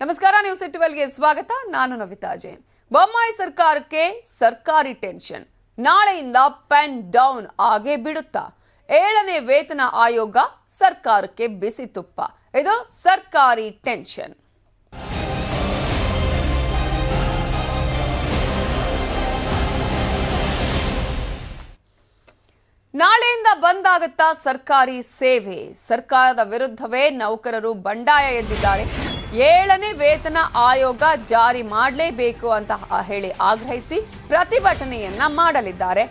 ನಮಸ್ಕಾರ ನ್ಯೂಸ್ಗೆ ಸ್ವಾಗತ. ನಾನು ನವಿತಾ ಜೈನ್. ಬೊಮ್ಮಾಯಿ ಸರ್ಕಾರಕ್ಕೆ ಸರ್ಕಾರಿ ಟೆನ್ಷನ್. ನಾಳೆಯಿಂದ ಪೆನ್ ಡೌನ್ ಆಗೇ ಬಿಡುತ್ತಾ? ಏಳನೇ ವೇತನ ಆಯೋಗ ಸರ್ಕಾರಕ್ಕೆ ಬಿಸಿ ತುಪ್ಪ. ಇದು ಸರ್ಕಾರಿ ಟೆನ್ಷನ್. ನಾಳೆಯಿಂದ ಬಂದಾಗುತ್ತಾ ಸರ್ಕಾರಿ ಸೇವೆ? ಸರ್ಕಾರದ ವಿರುದ್ಧವೇ ನೌಕರರು ಬಂಡಾಯ ಎದ್ದಿದ್ದಾರೆ. ಏಳನೇ ವೇತನ ಆಯೋಗ ಜಾರಿ ಮಾಡಲೇಬೇಕು ಅಂತ ಹೇಳಿ ಆಗ್ರಹಿಸಿ ಪ್ರತಿಭಟನೆಯನ್ನ ಮಾಡಲಿದ್ದಾರೆ.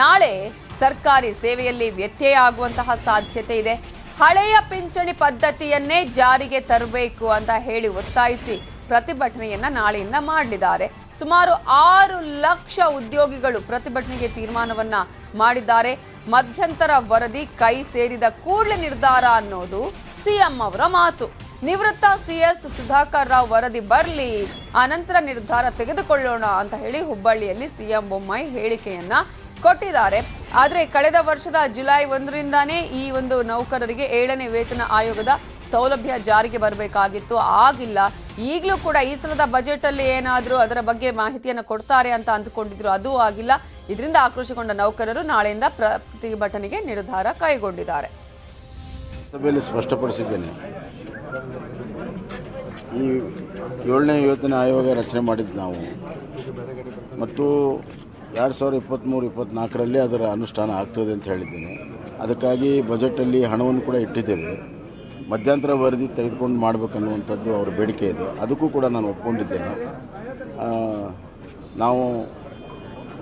ನಾಳೆ ಸರ್ಕಾರಿ ಸೇವೆಯಲ್ಲಿ ವ್ಯತ್ಯಯ ಆಗುವಂತಹ ಸಾಧ್ಯತೆ ಇದೆ. ಹಳೆಯ ಪಿಂಚಣಿ ಪದ್ಧತಿಯನ್ನೇ ಜಾರಿಗೆ ತರಬೇಕು ಅಂತ ಹೇಳಿ ಒತ್ತಾಯಿಸಿ ಪ್ರತಿಭಟನೆಯನ್ನ ನಾಳೆಯಿಂದ ಮಾಡಲಿದ್ದಾರೆ. ಸುಮಾರು ಆರು ಲಕ್ಷ ಉದ್ಯೋಗಿಗಳು ಪ್ರತಿಭಟನೆಗೆ ತೀರ್ಮಾನವನ್ನ ಮಾಡಿದ್ದಾರೆ. ಮಧ್ಯಂತರ ವರದಿ ಕೈ ಸೇರಿದ ಕೂಡಲೇ ನಿರ್ಧಾರ ಅನ್ನೋದು ಸಿಎಂ ಅವರ ಮಾತು. ನಿವೃತ್ತ ಸಿಎಸ್ ಸುಧಾಕರ್ ರಾವ್ ವರದಿ ಬರಲಿ ಆನಂತರ ನಿರ್ಧಾರ ತೆಗೆದುಕೊಳ್ಳೋಣ ಅಂತ ಹೇಳಿ ಹುಬ್ಬಳ್ಳಿಯಲ್ಲಿ ಸಿಎಂ ಬೊಮ್ಮಾಯಿ ಹೇಳಿಕೆಯನ್ನ ಕೊಟ್ಟಿದ್ದಾರೆ. ಆದರೆ ಕಳೆದ ವರ್ಷದ ಜುಲೈ ಒಂದರಿಂದಾನೇ ಈ ಒಂದು ನೌಕರರಿಗೆ ಏಳನೇ ವೇತನ ಆಯೋಗದ ಸೌಲಭ್ಯ ಜಾರಿಗೆ ಬರಬೇಕಾಗಿತ್ತು. ಆಗಿಲ್ಲ. ಈಗಲೂ ಕೂಡ ಈ ಸಲದ ಬಜೆಟ್ ಅಲ್ಲಿ ಏನಾದರೂ ಅದರ ಬಗ್ಗೆ ಮಾಹಿತಿಯನ್ನು ಕೊಡ್ತಾರೆ ಅಂತ ಅಂದುಕೊಂಡಿದ್ರು. ಅದು ಆಗಿಲ್ಲ. ಇದರಿಂದ ಆಕ್ರೋಶಗೊಂಡ ನೌಕರರು ನಾಳೆಯಿಂದ ಪ್ರತಿಭಟನೆಗೆ ನಿರ್ಧಾರ ಕೈಗೊಂಡಿದ್ದಾರೆ. ಸಭೆಯಲ್ಲಿ ಸ್ಪಷ್ಟಪಡಿಸಿದ್ದೇನೆ. ಈ ಏಳನೇ ಯೋಜನೆ ಆಯೋಗ ರಚನೆ ಮಾಡಿದ್ದು ನಾವು. ಮತ್ತು ಎರಡು ಸಾವಿರದ ಇಪ್ಪತ್ತ್ಮೂರು ಇಪ್ಪತ್ತ್ನಾಲ್ಕರಲ್ಲಿ ಅದರ ಅನುಷ್ಠಾನ ಆಗ್ತದೆ ಅಂತ ಹೇಳಿದ್ದೇನೆ. ಅದಕ್ಕಾಗಿ ಬಜೆಟಲ್ಲಿ ಹಣವನ್ನು ಕೂಡ ಇಟ್ಟಿದ್ದೇವೆ. ಮಧ್ಯಂತರ ವರದಿ ತೆಗೆದುಕೊಂಡು ಮಾಡಬೇಕನ್ನುವಂಥದ್ದು ಅವರ ಬೇಡಿಕೆ ಇದೆ. ಅದಕ್ಕೂ ಕೂಡ ನಾನು ಒಪ್ಕೊಂಡಿದ್ದೇನೆ. ನಾವು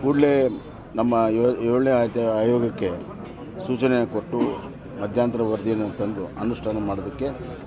ಕೂಡಲೇ ನಮ್ಮ ಏಳನೇ ಆಯ್ತ- ಆಯೋಗಕ್ಕೆ ಸೂಚನೆ ಕೊಟ್ಟು ಮಧ್ಯಂತರ ವರದಿಯನ್ನು ತಂದು ಅನುಷ್ಠಾನ ಮಾಡೋದಕ್ಕೆ